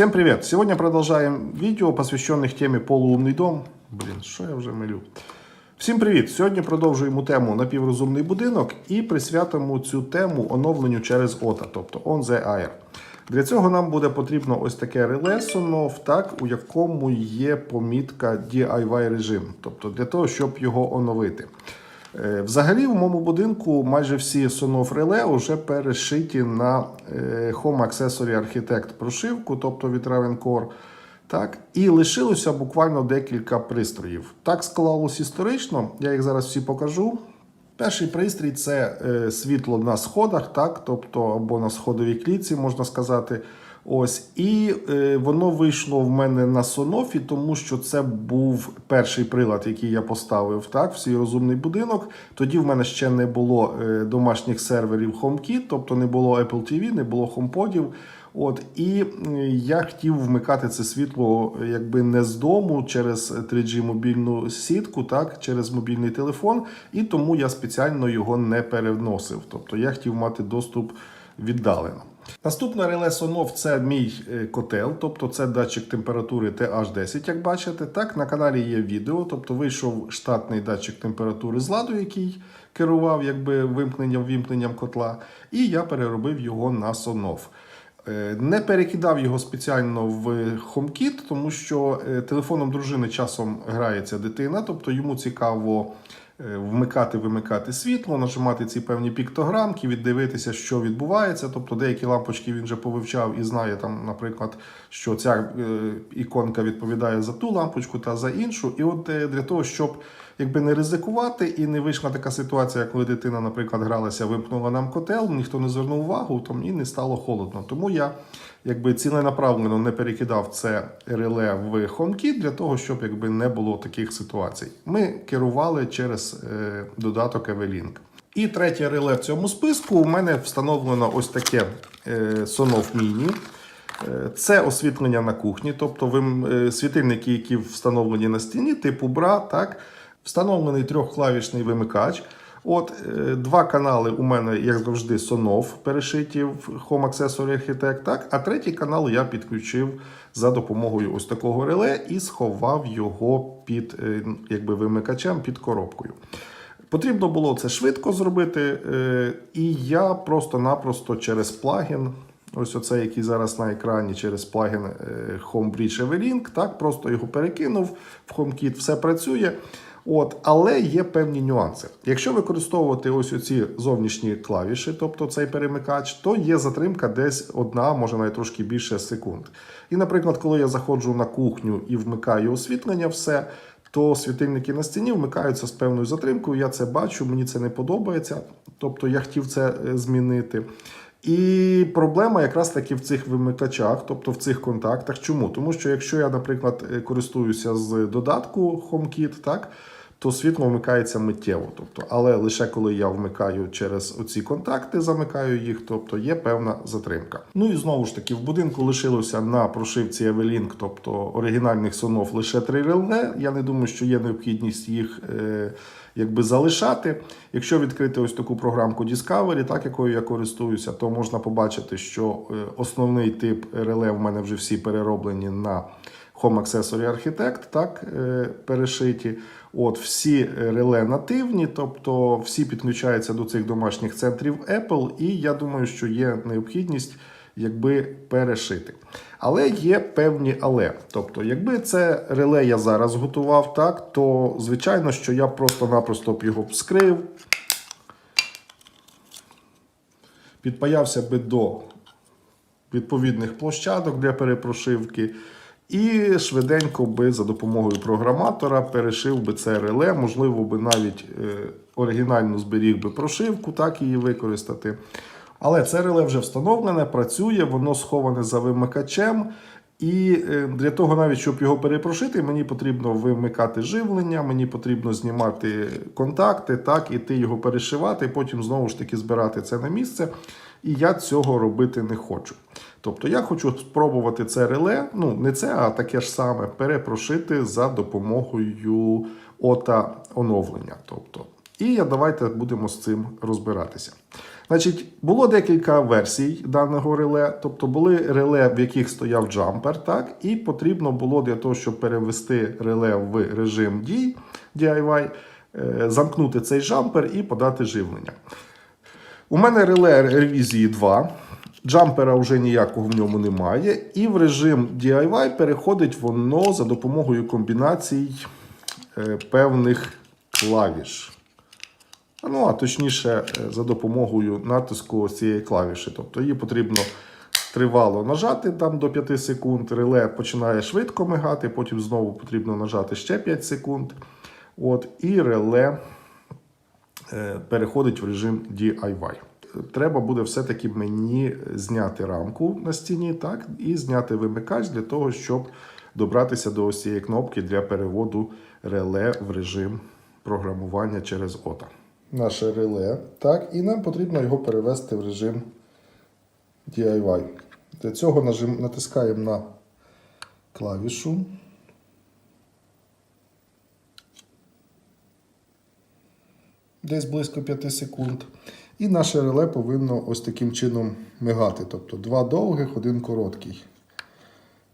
Всем привет! Сегодня продолжаем видео, посвященных теме полуумний дом. Блін, що я вже милю? Всім привіт! Сьогодні продовжуємо тему напіврозумний будинок і присвятимо цю тему оновленню через ОТА, тобто On the Air. Для цього нам буде потрібно ось таке реле Sonoff, так, у якому є помітка DIY режим, тобто для того, щоб його оновити. Е, Взагалі, в моєму будинку майже всі Sonoff реле вже перешиті на е, Home Accessory Architect прошивку, тобто від Ravencore. Так, і лишилося буквально декілька пристроїв. Так склалось історично, я їх зараз всі покажу. Перший пристрій це е, світло на сходах, так, тобто або на сходовій клітці, можна сказати. Ось, і е, воно вийшло в мене на сонофі, тому що це був перший прилад, який я поставив так, в свій розумний будинок. Тоді в мене ще не було е, домашніх серверів HomeKit, тобто не було Apple TV, не було HomePodів. От і я хотів вмикати це світло, якби не з дому через 3G мобільну сітку, так через мобільний телефон, і тому я спеціально його не переносив. Тобто я хотів мати доступ віддалено. Наступне реле Sonoff – це мій е, котел, тобто це датчик температури TH10, як бачите. Так, на каналі є відео, тобто вийшов штатний датчик температури з ладу, який керував якби вимкненням вімкненням котла, і я переробив його на Sonoff. Е, Не перекидав його спеціально в HomeKit, тому що е, телефоном дружини часом грається дитина, тобто йому цікаво вмикати, вимикати світло, нажимати ці певні піктограмки, віддивитися, що відбувається. Тобто деякі лампочки він вже повивчав і знає, там, наприклад, що ця е, іконка відповідає за ту лампочку та за іншу. І от е, для того, щоб якби не ризикувати і не вийшла така ситуація, коли дитина, наприклад, гралася, вимкнула нам котел, ніхто не звернув увагу, то мені не стало холодно. Тому я якби ціленаправлено не перекидав це реле в HomeKit для того, щоб якби не було таких ситуацій. Ми керували через е, додаток Evelink. І третє реле в цьому списку у мене встановлено ось таке Sonoff Mini. Е, Це освітлення на кухні, тобто вим- е, світильники, які встановлені на стіні, типу бра, так, встановлений трьохклавішний вимикач. От е, два канали у мене, як завжди, Sonoff перешиті в Home Accessory Architect, так, а третій канал я підключив за допомогою ось такого реле і сховав його під якби, вимикачем під коробкою. Потрібно було це швидко зробити, і я просто-напросто через плагін, ось оце, який зараз на екрані, через плагін е, Homebridge Evelink, так, просто його перекинув в HomeKit, все працює. От, але є певні нюанси. Якщо використовувати ось оці зовнішні клавіші, тобто цей перемикач, то є затримка десь одна, може навіть трошки більше секунд. І, наприклад, коли я заходжу на кухню і вмикаю освітлення, все, то світильники на стіні вмикаються з певною затримкою. Я це бачу, мені це не подобається. Тобто я хотів це е, змінити. І проблема якраз таки в цих вимикачах, тобто в цих контактах. Чому? Тому що якщо я, наприклад, е, користуюся з додатку HomeKit, так, то світло вмикається миттєво. Тобто, але лише коли я вмикаю через оці контакти, замикаю їх, тобто є певна затримка. Ну і знову ж таки, в будинку лишилося на прошивці Evelink, тобто оригінальних сонов, лише три реле. Я не думаю, що є необхідність їх. Е- Якби залишати, якщо відкрити ось таку програмку Discovery, так якою я користуюся, то можна побачити, що е, основний тип реле в мене вже всі перероблені на Home Accessory Architect, так, е, перешиті. От всі реле нативні, тобто всі підключаються до цих домашніх центрів Apple, і я думаю, що є необхідність якби перешити. Але є певні але. Тобто, якби це реле я зараз готував, так, то звичайно, що я просто-напросто б його б скрив, підпаявся би до відповідних площадок для перепрошивки. І швиденько би за допомогою програматора перешив би це реле, можливо, би навіть е, оригінально зберіг би прошивку, так її використати. Але це реле вже встановлене, працює, воно сховане за вимикачем. І е, для того, навіть щоб його перепрошити, мені потрібно вимикати живлення, мені потрібно знімати контакти, так, іти його перешивати, потім знову ж таки збирати це на місце. І я цього робити не хочу. Тобто я хочу спробувати це реле, ну не це, а таке ж саме перепрошити за допомогою ота оновлення. Тобто, і давайте будемо з цим розбиратися. Значить, було декілька версій даного реле, тобто були реле, в яких стояв джампер, так, і потрібно було для того, щоб перевести реле в режим дій DIY, е, замкнути цей джампер і подати живлення. У мене реле ревізії 2. Джампера вже ніякого в ньому немає. І в режим DIY переходить воно за допомогою комбінацій е, певних клавіш. Ну, а точніше, е, за допомогою натиску цієї клавіші. Тобто її потрібно тривало нажати там до 5 секунд. Реле починає швидко мигати, потім знову потрібно нажати ще 5 секунд. От, і реле е, переходить в режим DIY. Треба буде все-таки мені зняти рамку на стіні, так, і зняти вимикач для того, щоб добратися до ось цієї кнопки для переводу реле в режим програмування через ОТА. Наше реле, так, і нам потрібно його перевести в режим DIY. Для цього нажим, натискаємо на клавішу. Десь близько 5 секунд. І наше реле повинно ось таким чином мигати. Тобто два довгих, один короткий.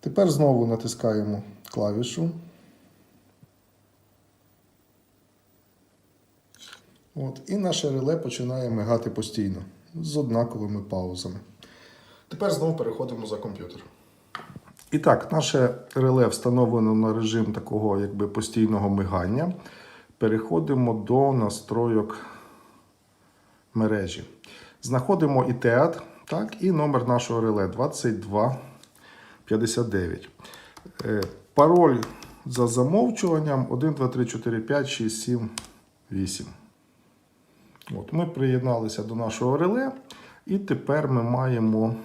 Тепер знову натискаємо клавішу. От, і наше реле починає мигати постійно з однаковими паузами. Тепер знову переходимо за комп'ютер. І так, наше реле встановлено на режим такого якби постійного мигання. Переходимо до настройок мережі. Знаходимо ITEAD, так, і номер нашого реле 2259. Е, Пароль за замовчуванням 1, 2, 3, 4, 5, 6, 7, 8. От, Ми приєдналися до нашого реле, і тепер ми маємо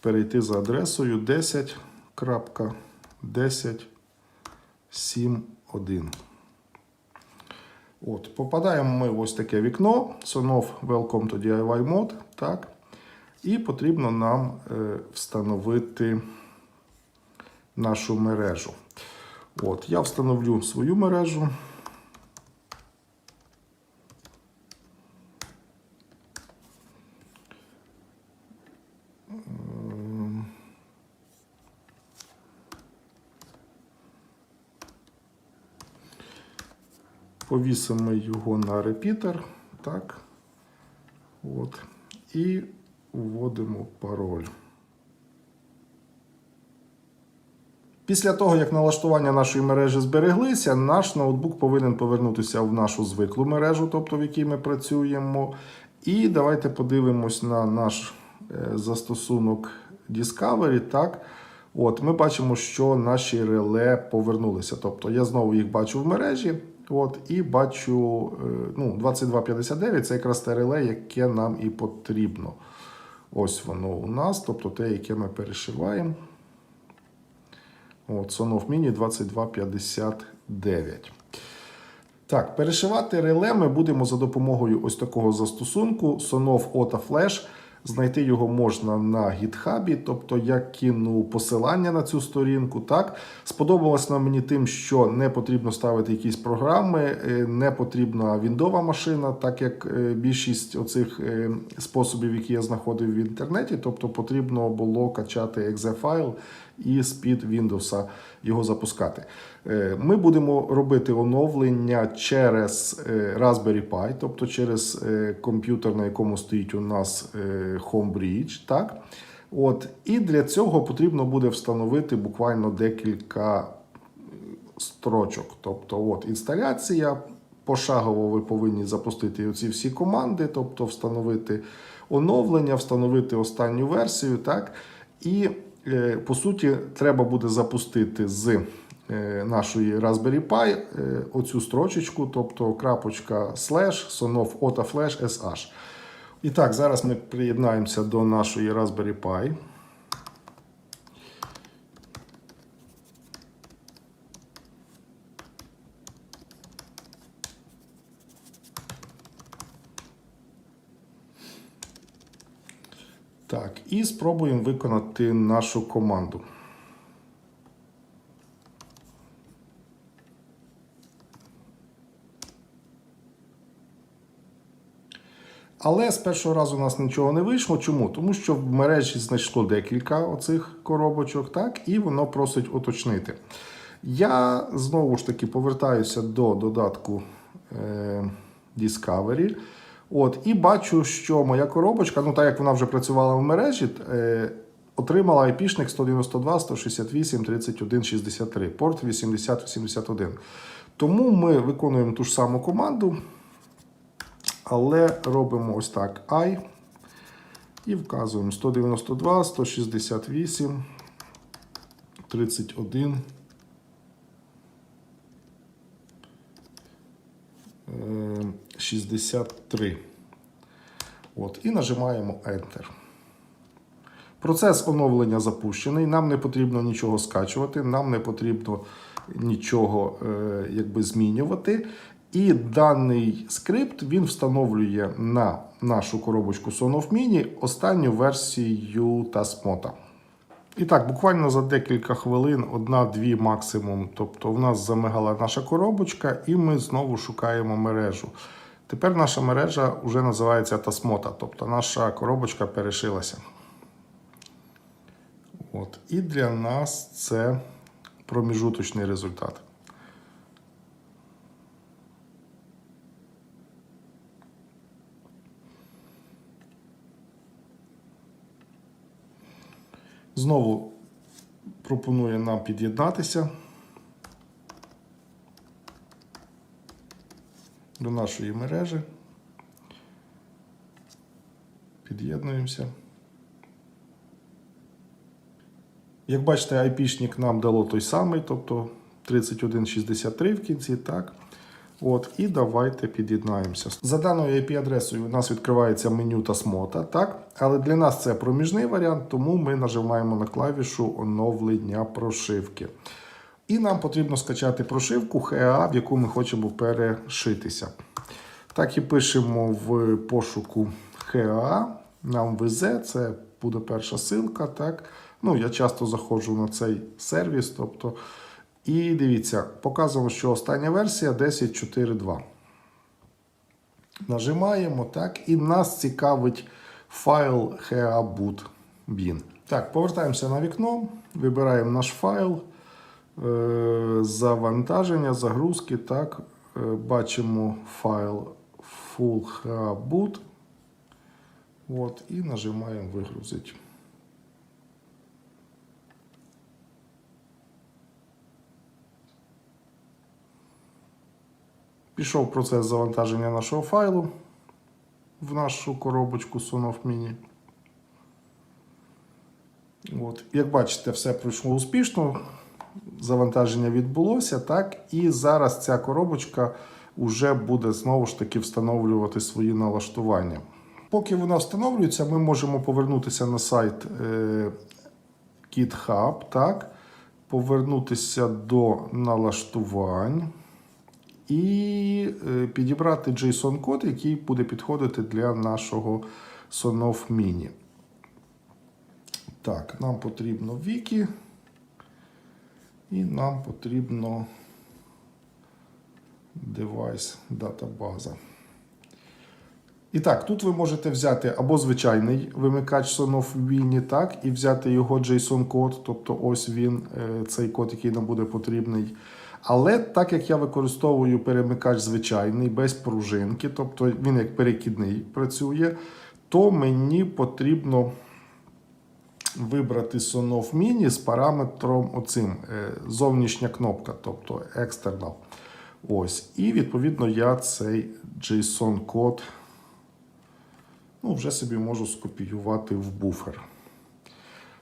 перейти за адресою 10.10.7.1. От, Попадаємо ми в ось таке вікно. Sonov Welcome to DIY Mode. Так. І потрібно нам е, встановити нашу мережу. От, Я встановлю свою мережу. Повісимо його на репітер. Так. От. І вводимо пароль. Після того, як налаштування нашої мережі збереглися, наш ноутбук повинен повернутися в нашу звиклу мережу, тобто в якій ми працюємо. І давайте подивимось на наш е, застосунок Discovery. Так. От, Ми бачимо, що наші реле повернулися. Тобто я знову їх бачу в мережі. От, І бачу е, ну, 2259 це якраз те реле, яке нам і потрібно. Ось воно у нас, тобто те, яке ми перешиваємо. От, Sonov Mini 2259. Так, перешивати реле ми будемо за допомогою ось такого застосунку Sonov Auto Flash. Знайти його можна на гітхабі, тобто я кину посилання на цю сторінку. Так сподобалось нам мені тим, що не потрібно ставити якісь програми, е, не потрібна віндова машина, так як е, більшість оцих е, способів, які я знаходив в інтернеті, тобто потрібно було качати exe файл і з-під Windows його запускати. Ми будемо робити оновлення через Raspberry Pi, тобто через комп'ютер, на якому стоїть у нас Homebridge. так? От, І для цього потрібно буде встановити буквально декілька строчок. Тобто, от, інсталяція. Пошагово ви повинні запустити оці всі команди, тобто встановити оновлення, встановити останню версію. так? І Е, по суті, треба буде запустити з е, нашої Raspberry Pi е, оцю строчечку, тобто крапочка slash sonov autoflash sh. І так, зараз ми приєднаємося до нашої Raspberry Pi. Так, і спробуємо виконати нашу команду. Але з першого разу у нас нічого не вийшло. Чому? Тому що в мережі знайшло декілька оцих коробочок, так, і воно просить уточнити. Я знову ж таки повертаюся до додатку е, Discovery. От, і бачу, що моя коробочка, ну так як вона вже працювала в мережі, е, отримала IP-шник 192, 168, 31, 63, порт 8081. Тому ми виконуємо ту ж саму команду, але робимо ось так I і вказуємо 192, 168, 31. е, 63. От, і нажимаємо Enter. Процес оновлення запущений. Нам не потрібно нічого скачувати, нам не потрібно нічого е, якби, змінювати. І даний скрипт він встановлює на нашу коробочку Sonoff Mini останню версію Tasmota. І так, буквально за декілька хвилин, одна-дві максимум. Тобто в нас замигала наша коробочка, і ми знову шукаємо мережу. Тепер наша мережа вже називається Tasmota, тобто наша коробочка перешилася. От. І для нас це проміжуточний результат. Знову пропонує нам під'єднатися до нашої мережі. Під'єднуємося. Як бачите, IP-шник нам дало той самий, тобто 3163 в кінці, так. От, і давайте під'єднаємося. За даною IP-адресою у нас відкривається меню Tasmota, так? Але для нас це проміжний варіант, тому ми нажимаємо на клавішу оновлення прошивки. І нам потрібно скачати прошивку HEA, в яку ми хочемо перешитися. Так і пишемо в пошуку HEA, нам везе, це буде перша ссылка, так? Ну, я часто заходжу на цей сервіс, тобто. І дивіться, показано, що остання версія 10.4.2. Нажимаємо, так, і нас цікавить файл heaboot.bin. Так, повертаємося на вікно, вибираємо наш файл, завантаження, загрузки. Так, е, бачимо файл full. От, і нажимаємо вигрузити. Пішов процес завантаження нашого файлу в нашу коробочку Sonoff Mini. От. Як бачите, все пройшло успішно. Завантаження відбулося, так? І зараз ця коробочка вже буде знову ж таки встановлювати свої налаштування. Поки вона встановлюється, ми можемо повернутися на сайт е, GitHub, так? повернутися до налаштувань і е, підібрати JSON-код, який буде підходити для нашого Sonoff Mini. Так, нам потрібно Wiki. І нам потрібно девайс датабаза. І так, тут ви можете взяти або звичайний вимикач Sonoff Mini, так, і взяти його JSON-код, тобто ось він, е, цей код, який нам буде потрібний. Але так як я використовую перемикач звичайний, без пружинки, тобто він як перекидний працює, то мені потрібно вибрати Sonoff Mini з параметром оцим е, зовнішня кнопка, тобто external. Ось. І відповідно я цей JSON-код ну, вже собі можу скопіювати в буфер.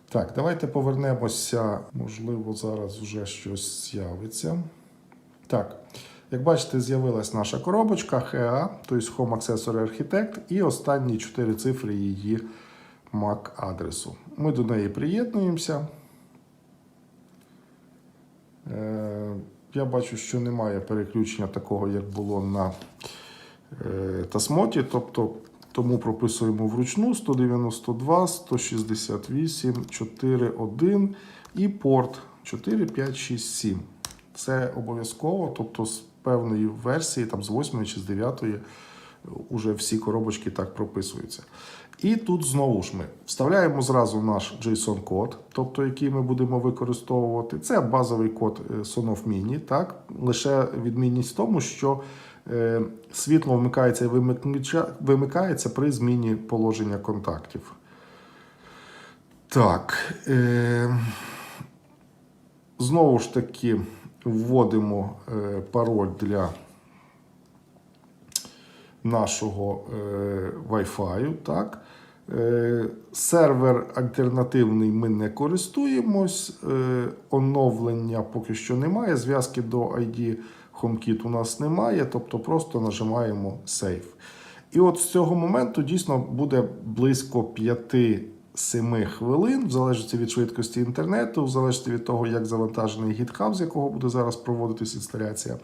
Так, давайте повернемося. Можливо, зараз вже щось з'явиться. Так, як бачите, з'явилась наша коробочка HEA, тобто Home Accessory Architect, і останні 4 цифри її MAC-адресу. Ми до неї приєднуємося. Е, Я бачу, що немає переключення такого, як було на е, Тасмоті. тобто тому прописуємо вручну 192, 168, 41 і порт 4567. Це обов'язково, тобто з певної версії, там з 8 чи з 9 уже всі коробочки так прописуються. І тут знову ж ми вставляємо зразу наш JSON-код, тобто який ми будемо використовувати. Це базовий код е, Sonoff Mini. Так? Лише відмінність в тому, що е, світло вмикається і вимикається при зміні положення контактів. Так. Е, знову ж таки вводимо пароль для нашого е, Wi-Fi. Так? Е, сервер альтернативний ми не користуємось. Е, оновлення поки що немає. Зв'язки до ID HomeKit у нас немає, тобто просто нажимаємо Save. І от з цього моменту дійсно буде близько 5-7 хвилин, в залежності від швидкості інтернету, в залежності від того, як завантажений GitHub, з якого буде зараз проводитись інсталяція.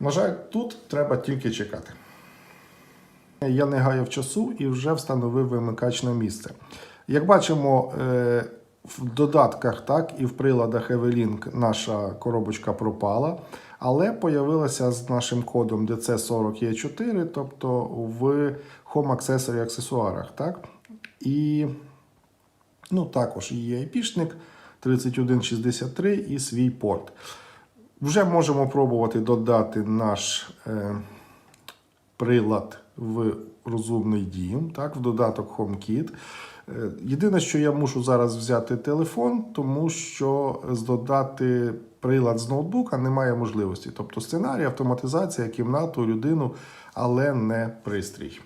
На жаль, тут треба тільки чекати. Я не гаяв часу і вже встановив вимикач на місце. Як бачимо, е, в додатках, так і в приладах Evelink наша коробочка пропала, але появилася з нашим кодом DC40E4, тобто в Home Accessory аксесуарах. Так? І ну, також є IP-шник 3163 і свій порт. Вже можемо пробувати додати наш. Е, прилад в розумний дім, так, в додаток HomeKit. Е, Єдине, що я мушу зараз взяти телефон, тому що здодати прилад з ноутбука немає можливості. Тобто сценарій, автоматизація, кімнату, людину, але не пристрій.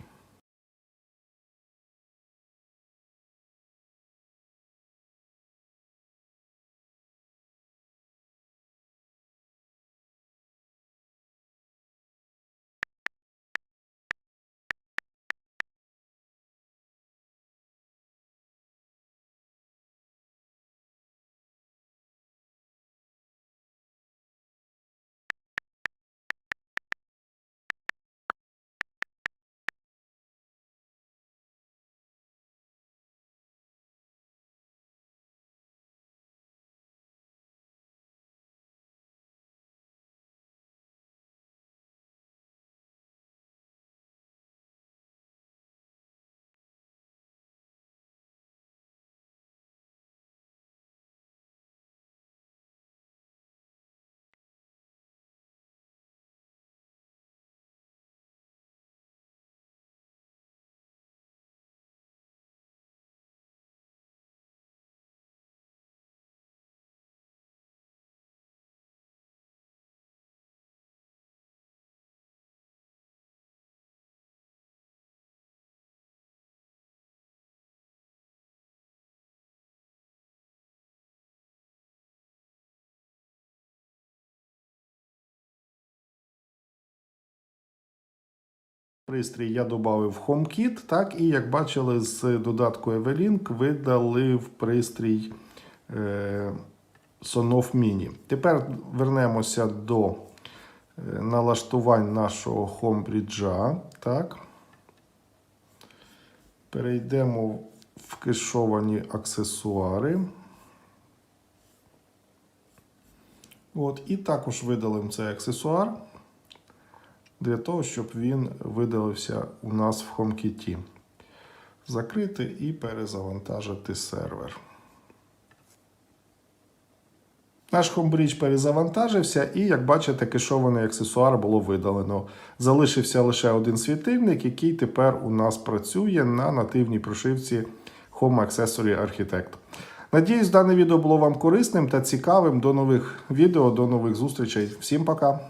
Пристрій я додав в HomeKit, так, і як бачили, з додатку Evelink видалив пристрій е, Sonoff Mini. Тепер вернемося до е, налаштувань нашого HomeBridge. Так. Перейдемо в кешовані аксесуари. От, і також видалимо цей аксесуар для того, щоб він видалився у нас в HomeKit. Закрити і перезавантажити сервер. Наш HomeBridge перезавантажився, і, як бачите, кешований аксесуар було видалено. Залишився лише один світильник, який тепер у нас працює на нативній прошивці Home Accessory Architect. Надіюсь, дане відео було вам корисним та цікавим. До нових відео, до нових зустрічей. Всім пока!